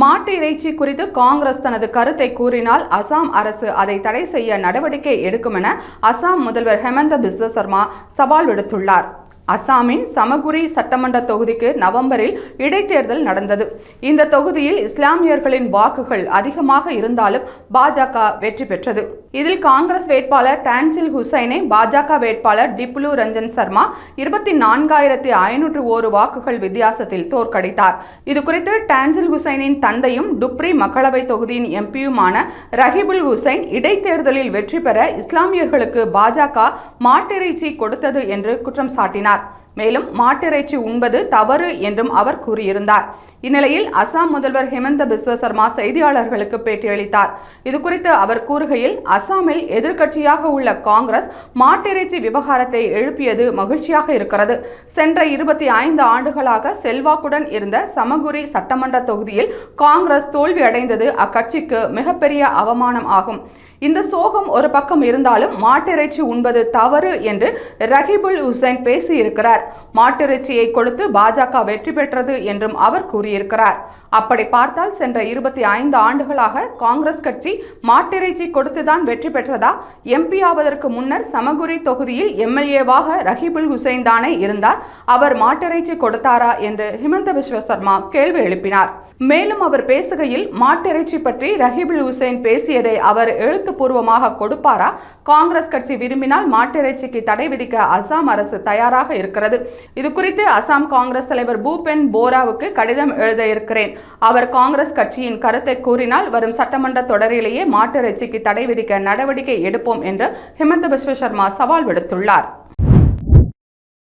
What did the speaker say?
மாட்டு இறைச்சி குறித்து காங்கிரஸ் தனது கருத்தை கூறினால் அசாம் அரசு அதை தடை செய்ய நடவடிக்கை எடுக்கும் என அசாம் முதல்வர் ஹெமந்த பிஸ்வ சர்மா சவால் விடுத்துள்ளார். அசாமின் சமகுரி சட்டமன்ற தொகுதிக்கு நவம்பரில் இடைத்தேர்தல் நடந்தது. இந்த தொகுதியில் இஸ்லாமியர்களின் வாக்குகள் அதிகமாக இருந்தாலும் பாஜக வெற்றி பெற்றது. இதில் காங்கிரஸ் வேட்பாளர் டான்சில் ஹுசைனை பாஜக வேட்பாளர் டிப்லு ரஞ்சன் சர்மா இருபத்தி நான்காயிரத்தி ஐநூற்று ஒரு வாக்குகள் வித்தியாசத்தில் தோற்கடித்தார். இது குறித்து டான்சில் ஹுசைனின் தந்தையும் டுப்ரி மக்களவை தொகுதியின் எம்பியுமான ரஹிபுல் ஹுசைன் இடைத்தேர்தலில் வெற்றி பெற இஸ்லாமியர்களுக்கு பாஜக மாட்டிறைச்சி கொடுத்தது என்று குற்றம் சாட்டினார். tá? மேலும் மாட்டிறைச்சி உண்பது தவறு என்றும் அவர் கூறியிருந்தார். இந்நிலையில் அசாம் முதல்வர் ஹிமந்த பிஸ்வ சர்மா செய்தியாளர்களுக்கு பேட்டியளித்தார். இது குறித்து அவர் கூறுகையில் அசாமில் எதிர்க்கட்சியாக உள்ள காங்கிரஸ் மாட்டிறைச்சி விவகாரத்தை எழுப்பியது மகிழ்ச்சியாக இருக்கிறது. சென்ற இருபத்தி ஐந்து ஆண்டுகளாக செல்வாக்குடன் இருந்த சமகுரி சட்டமன்ற தொகுதியில் காங்கிரஸ் தோல்வி அடைந்தது அக்கட்சிக்கு மிகப்பெரிய அவமானம் ஆகும். இந்த சோகம் ஒரு பக்கம் இருந்தாலும் மாட்டிறைச்சி உண்பது தவறு என்று ரஹிபுல் ஹுசைன் பேசியிருக்கிறார். மாட்டிறைச்சியை கொடுத்து பாஜக வெற்றி பெற்றது என்றும் அவர் கூறியிருக்கிறார். அப்படி பார்த்தால் சென்ற இருபத்தி ஐந்து ஆண்டுகளாக காங்கிரஸ் கட்சி மாட்டிறைச்சி கொடுத்துதான் வெற்றி பெற்றதா? எம்பி ஆவதற்கு முன்னர் சமகுரி தொகுதியில் எம்எல்ஏவாக ரஹீபுல் ஹுசைன் தானே இருந்தார். அவர் மாட்டிறைச்சி கொடுத்தாரா என்று ஹிமந்த விஸ்வ சர்மா கேள்வி எழுப்பினார். மேலும் அவர் பேசுகையில் மாட்டிறைச்சி பற்றி ரஹீபுல் ஹுசைன் பேசியதை அவர் எழுத்துப்பூர்வமாக கொடுப்பாரா? காங்கிரஸ் கட்சி விரும்பினால் மாட்டிறைச்சிக்கு தடை விதிக்க அசாம் அரசு தயாராக இருக்கிறது இது குறித்து அசாம் காங்கிரஸ் தலைவர் பூபென் போராவுக்கு கடிதம் எழுத இருக்கிறேன் அவர் காங்கிரஸ் கட்சியின் கருத்தை கூறினால் வரும் சட்டமன்ற தொடரிலேயே மாட்டிறைச்சிக்கு தடை விதிக்க நடவடிக்கை எடுப்போம் என்று ஹிமந்த பிஸ்வ சர்மா சவால் விடுத்துள்ளார்.